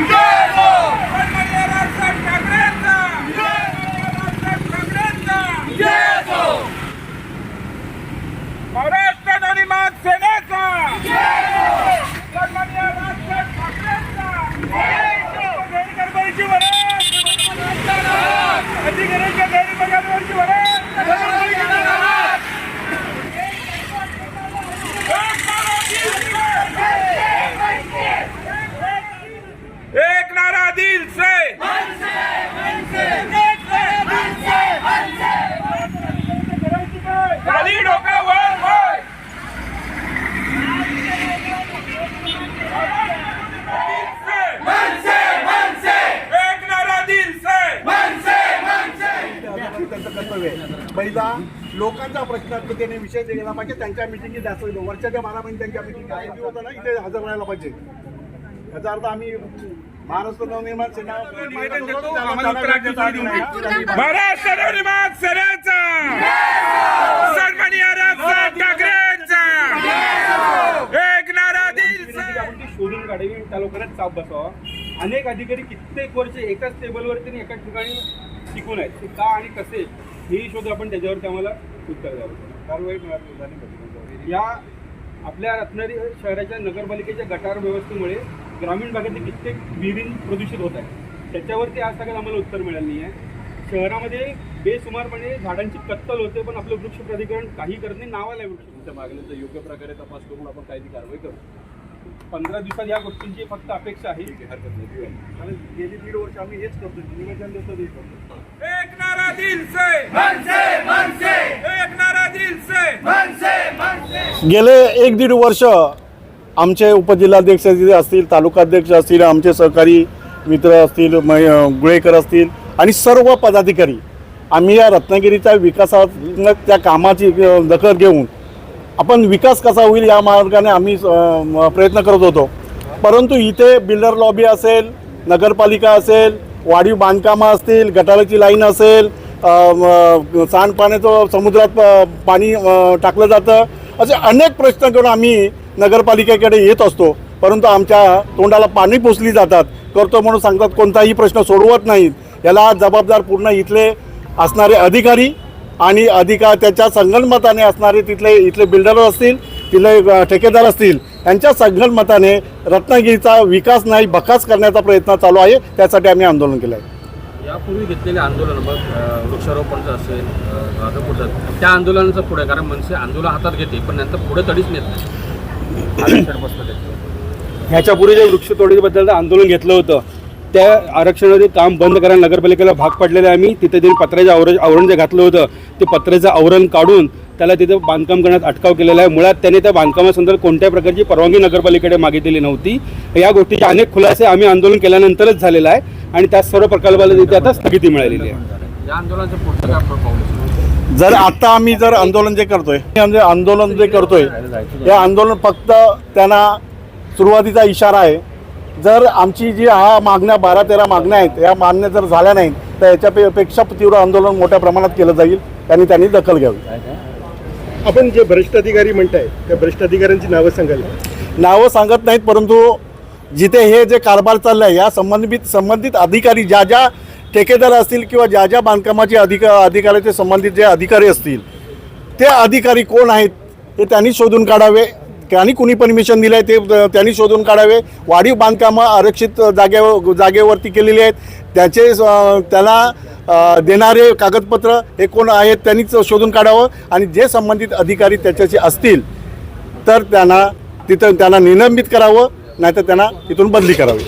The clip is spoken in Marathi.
सन्माननीय राजसाहेब ठाकरेंचा राजसाहेब ठाकरेंचा महाराष्ट्र नवनिर्माण सेनेचा सन्माननीय राजसाहेब ठाकरेंचा गैरकारभारीची वरात अधिकाऱ्यांच्या गैरकारभारीची वरात एक नारा दिल से खाली डोका वर वर दिल से एक नारा दिल से त्यांचं कर्तव्य आहे. पहिला लोकांचा प्रश्न असतो त्याने विषय दिला पाहिजे. त्यांच्या मिटिंगी जास्त वर्षाच्या बारा महिने त्यांच्या मिटिंग आयोजित होतं ना इथे हजर राहायला पाहिजे. याचा अर्थ आम्ही महाराष्ट्र नवनिर्माण सेना. महाराष्ट्र नवनिर्माण सेनेचा! सन्माननीय राजसाहेब ठाकरेंचा एक नारा दिल से! आपण ती शोधून काढावी आणि त्या लोकांना चाप बसावा. अनेक अधिकारी कित्येक वर्ष एकाच टेबलवरती आणि एकाच ठिकाणी टिकून आहेत. ते का आणि कसे हेही शोध आपण त्याच्यावरती आम्हाला उत्तर द्यावं. कारवाई मिळाली झाली पाहिजे. या आपल्या रत्नागिरी शहराच्या नगरपालिकेच्या गटार व्यवस्थेमुळे ग्रामीण भागातील कित्येक विहिरी प्रदूषित होत आहेत. त्याच्यावरती आज सगळं आम्हाला उत्तर मिळालं नाही आहे. शहरामध्ये बेसुमारपणे झाडांची कत्तल होते पण आपलं वृक्ष प्राधिकरण काही करत नाही नावाला आहे वृक्ष. मागणीचा योग्य प्रकारे तपास करून आपण काही ती कारवाई करू. पंधरा दिवसात या गोष्टींची फक्त अपेक्षा आहे. गेली दीड वर्ष आम्ही हेच करतो निवेदन देतो एक नारा दिल से एक नारा दिल से गेले एक दीड वर्ष आमचे उपजिल्हाध्यक्ष असतील तालुकाध्यक्ष असतील आमचे सहकारी मित्र असतील मै- गुळेकर असतील आणि सर्व पदाधिकारी आम्ही या रत्नागिरीच्या विकासात्मक त्या कामाची दखल घेऊन आपण विकास कसा होईल या मार्गाने आम्ही प्रयत्न करत होतो. परंतु इथे बिल्डर लॉबी असेल नगरपालिका असेल वाढीव बांधकामं असतील गटाराची लाईन असेल सांडपाण्याचं समुद्रात पाणी टाकलं जातं असे अनेक प्रश्न करून आम्ही नगरपालिकेकडे येत असतो. परंतु आमच्या तोंडाला पाणी पोचली जातात. करतो म्हणून सांगतात कोणताही प्रश्न सोडवत नाहीत. याला जबाबदार पूर्ण इथले असणारे अधिकारी आणि अधिकार त्याच्या संगणमताने असणारे तिथले इथले बिल्डर असतील तिथले ठेकेदार असतील यांच्या संगणमताने रत्नागिरीचा विकास नाही बकास करण्याचा प्रयत्न चालू आहे त्यासाठी आम्ही आंदोलन केलं आहे यापूर्वी घेतलेले आंदोलन मग वृक्षारोपणचं असेल अ, राजपूरचं त्या आंदोलनाचं पुढे कारण मनसे आंदोलन हातात घेते पण नंतर पुढे तडीच नेत नाही. ह्याच्यापूर्वी जे वृक्षतोडीबद्दल आंदोलन घेतलं होतं त्या आरक्षणाचे काम बंद करायला नगरपालिकेला भाग पडलेले आम्ही. तिथे त्यांनी पत्र्याचं आवरण आवरण जे घातलं होतं ते पत्र्याचं आवरण काढून त्याला तिथे बांधकाम करण्यात अटकाव केलेला आहे. मुळात त्याने त्या बांधकामासंदर्भात कोणत्या प्रकारची परवानगी नगरपालिकेकडे मागितलेली नव्हती. या गोष्टीचे अनेक खुलासे आम्ही आंदोलन केल्यानंतरच झालेला आहे आणि त्या सर्व प्रकल्पाला तिथे आता स्थगिती मिळालेली आहे? जर आता आम्ही जर आंदोलन जे करतोय म्हणजे आंदोलन जे करतोय हे आंदोलन फक्त त्यांना सुरुवातीचा इशारा आहे. जर आमची जी हा मागण्या बारा तेरा मागण्या आहेत या मागण्या जर झाल्या नाहीत तर याच्यापेक्षा तीव्र आंदोलन मोठ्या प्रमाणात केलं जाईल त्यांनी त्यांनी दखल घ्यावी. आपण जे भ्रष्ट अधिकारी म्हणताय त्या भ्रष्ट अधिकाऱ्यांची नावं सांगाल. नावं सांगत नाहीत परंतु जिथे हे जे कारभार चालला आहे या संबंधित संबंधित अधिकारी ज्या ज्या ठेकेदार असतील किंवा ज्या ज्या बांधकामाचे अधिका अधिकाराचे संबंधित जे अधिकारी असतील ते अधिकारी कोण आहेत ते त्यांनी शोधून काढावे. त्यांनी कुणी परमिशन दिलं आहे ते त्यांनी शोधून काढावे. वाढीव बांधकामं आरक्षित जागेवर जागेवरती केलेली आहेत. त्याचे त्याला देणारे कागदपत्र हे कोण आहेत त्यांनीच शोधून काढावं. आणि जे संबंधित अधिकारी त्याच्याशी असतील तर त्यांना तिथं त्यांना निलंबित करावं नाहीतर त्यांना तिथून बदली करावी.